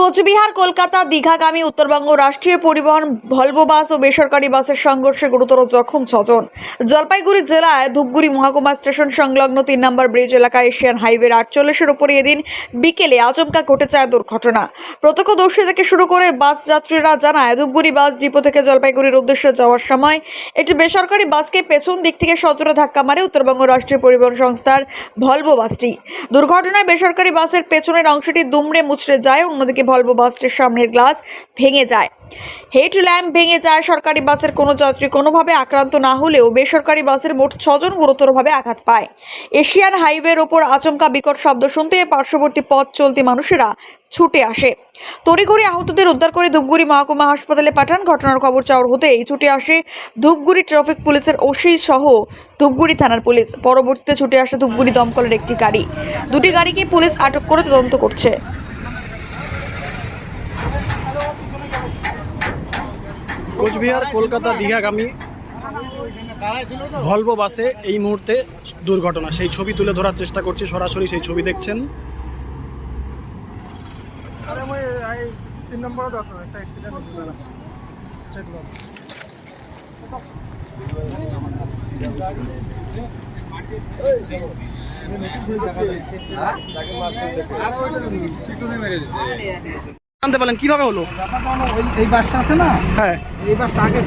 কোচবিহার, কলকাতা, দীঘাগামী, উত্তরবঙ্গ রাষ্ট্রীয় পরিবহন, Volvo bus ও বেসরকারি বাসের সংঘর্ষে গুরুতর জখম ছজন। জলপাইগুড়ি জেলায় ধূপগুড়ি মহকুমা স্টেশন সংলগ্ন তিন নম্বর ব্রিজ এলাকায় এশিয়ান হাইওয়ের আটচল্লিশের ওপরে এদিন বিকেলে আচমকা ঘটে যায় দুর্ঘটনা। প্রত্যক্ষদর্শী থেকে শুরু করে বাস যাত্রীরা জানায়, ধূপগুড়ি বাস ডিপো থেকে জলপাইগুড়ির উদ্দেশ্যে যাওয়ার সময় একটি বেসরকারি বাসকে পেছন দিক থেকে সজোরে ধাক্কা মারে উত্তরবঙ্গ রাষ্ট্রীয় পরিবহন সংস্থার ভলভো বাসটি। দুর্ঘটনায় বেসরকারি বাসের পেছনের অংশটি দুমড়ে মুচড়ে যায়, অন্যদিকে ভলভো বাসটির সামনের গ্লাস ভেঙে যায়। হেড ল্যাম্প ভেঙে যায়, সরকারি বাসের কোনো যাত্রী কোনোভাবে আক্রান্ত না হলেও বেসরকারি বাসের মোট ছজন গুরুতরভাবে আঘাত পায়। এশিয়ান হাইওয়ের ওপর আচমকা বিকট শব্দ শুনতে পার্শ্ববর্তী পথ চলতি মানুষেরা ছুটে আসে। তড়িঘড়ি আহতদের উদ্ধার করে ধূপগুড়ি মহকুমা হাসপাতালে পাঠান। ঘটনার খবর চাওয়ার হতেই ছুটে আসে ধূপগুড়ি ট্রাফিক পুলিশের ওসি সহ ধূপগুড়ি থানার পুলিশ। পরবর্তীতে ছুটে আসে ধূপগুড়ি দমকলের একটি গাড়ি। দুটি গাড়িকে পুলিশ আটক করে তদন্ত করছে। কোচবিহার কলকাতা দীঘাগামী ভলভো বাসে এই মুহূর্তে দুর্ঘটনা সেই ছবি তুলে ধরার চেষ্টা করছি সরাসরি সেই ছবি দেখছেন জানতে পারলেন কীভাবে হলো? ওই- এই বাসটা আছে না? হ্যাঁ। এই বাসটা আগে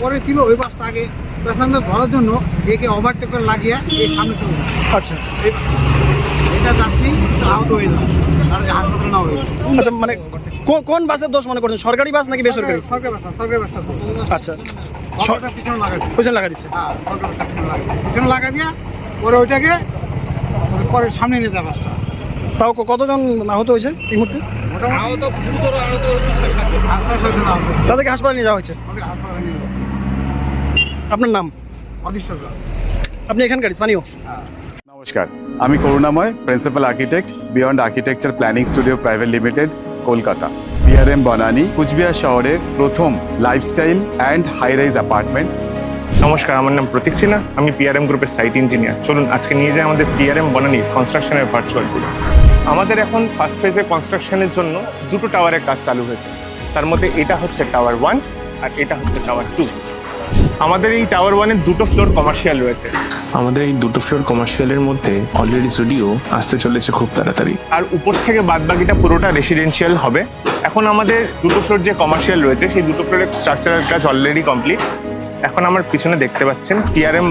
পরে ছিল ওই বাসটা আগে প্যাসেঞ্জার ধরার জন্য একে ওভারটেক করে লাগিয়ে এই সামনে চলে আচ্ছা। এটা যাত্রী আহত হয়ে যায় হয়ে আচ্ছা মানে কোন- বাসের দোষ মনে করছেন? সরকারি বাস নাকি বেসরকারি? সরকারি সরকারি বাসটা আচ্ছা। পিছনে পিছনে লাগা দিছে। হ্যাঁ পিছনে লাগা দিয়া পরে ওইটাকে পরে সামনে নিয়ে যায় বাসটা। তাও কতজন আহত হয়েছে এই মুহূর্তে? তাদেরকে হাসপাতালে নিয়ে যাওয়া হয়েছে। আপনার নাম? আপনি এখানকার স্থানীয়? নমস্কার আমি Karunamoy principal architect beyond architecture planning studio private limited Kolkata. BRM Banani Coochbehar শহরের প্রথম lifestyle and high rise apartment নমস্কার আমার নাম প্রতীক সিনহা আমি পিআরএম গ্রুপের সাইট ইঞ্জিনিয়ার চলুন আজকে নিয়ে যাই আমাদের পিআরএম বনানি কনস্ট্রাকশনের ভার্চুয়াল ট্যুর আমাদের এখন ফার্স্ট ফেজে কনস্ট্রাকশনের জন্য দুটো টাওয়ারের কাজ চালু হয়েছে। তার মধ্যে এটা হচ্ছে টাওয়ার ওয়ান আর এটা হচ্ছে টাওয়ার টু আমাদের এই টাওয়ার ওয়ানের দুটো ফ্লোর কমার্শিয়াল রয়েছে। আমাদের এই দুটো ফ্লোর কমার্শিয়ালের মধ্যে অলরেডি স্টুডিও আসতে চলেছে খুব তাড়াতাড়ি। আর উপর থেকে বাদ বাকিটা পুরোটা রেসিডেন্সিয়াল হবে। এখন আমাদের দুটো ফ্লোর যে কমার্শিয়াল রয়েছে সেই দুটো ফ্লোরের স্ট্রাকচারের কাজ অলরেডি কমপ্লিট এখন আমার পিছনে দেখতে পাচ্ছেন পিআরএম